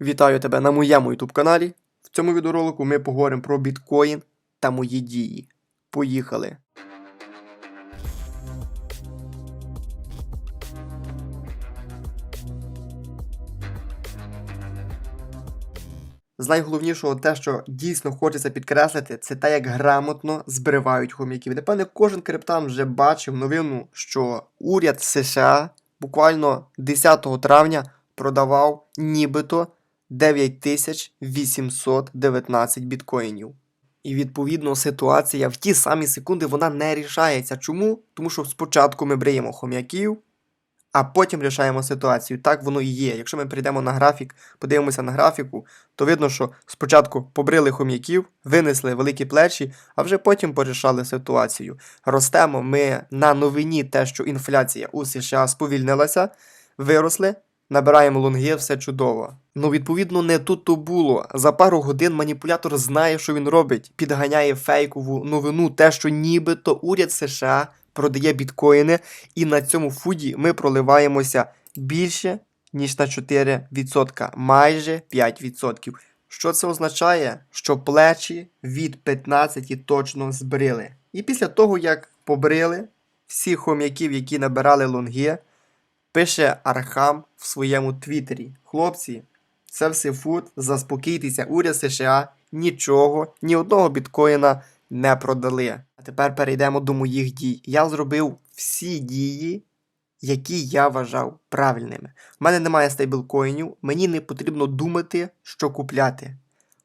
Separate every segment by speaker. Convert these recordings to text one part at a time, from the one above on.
Speaker 1: Вітаю тебе на моєму YouTube каналі. В цьому відеоролику ми поговоримо про біткоін та мої дії. Поїхали! З найголовнішого те, що дійсно хочеться підкреслити, це те, як грамотно збривають хом'яків. Напевне, кожен криптан вже бачив новину, що уряд США буквально 10 травня продавав нібито 9819 біткоїнів. І відповідно ситуація в ті самі секунди вона не рішається. Чому? Тому що спочатку ми бриємо хом'яків, а потім рішаємо ситуацію. Так воно і є. Якщо ми прийдемо на графік, подивимося на графіку, то видно, що спочатку побрили хом'яків, винесли великі плечі, а вже потім порішали ситуацію. Ростемо ми на новині те, що інфляція у США сповільнилася, виросли. Набираємо лонги, все чудово. Ну, відповідно, не тут то було. За пару годин маніпулятор знає, що він робить, підганяє фейкову новину, те, що нібито уряд США продає біткоїни, і на цьому фуді ми проливаємося більше, ніж на 4%, майже 5%. Що це означає? Що плечі від 15 точно збрили. І після того, як побрили всіх хом'яків, які набирали лонги, пише Архам в своєму твіттері. Хлопці, це все фут, заспокійтеся, уряд США нічого, ні одного біткоїна не продали. А тепер перейдемо до моїх дій. Я зробив всі дії, які я вважав правильними. У мене немає стейблкоїнів, мені не потрібно думати, що купляти.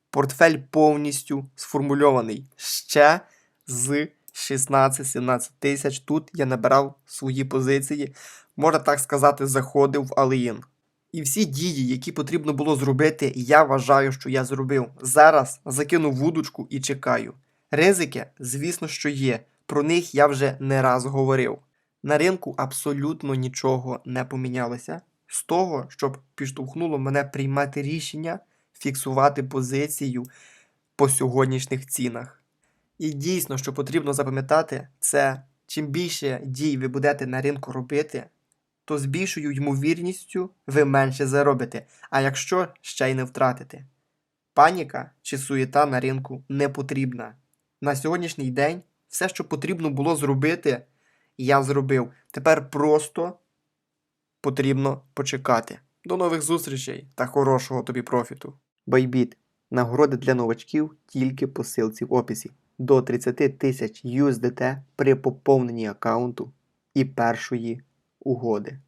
Speaker 1: Портфель повністю сформульований ще з 16-17 тисяч. Тут я набирав свої позиції, можна так сказати, заходив в Аліїн. І всі дії, які потрібно було зробити, я вважаю, що я зробив. Зараз закину вудочку і чекаю. Ризики, звісно, що є. Про них я вже не раз говорив. На ринку абсолютно нічого не помінялося. З того, щоб підштовхнуло мене приймати рішення, фіксувати позицію по сьогоднішніх цінах. І дійсно, що потрібно запам'ятати, це чим більше дій ви будете на ринку робити, то з більшою ймовірністю ви менше заробите, а якщо ще й не втратите. Паніка чи суєта на ринку не потрібна. На сьогоднішній день все, що потрібно було зробити, я зробив. Тепер просто потрібно почекати. До нових зустрічей та хорошого тобі профіту. Байбіт. Нагороди для новачків тільки по ссылці в описі. До 30 тисяч USDT при поповненні аккаунту і першої угоди.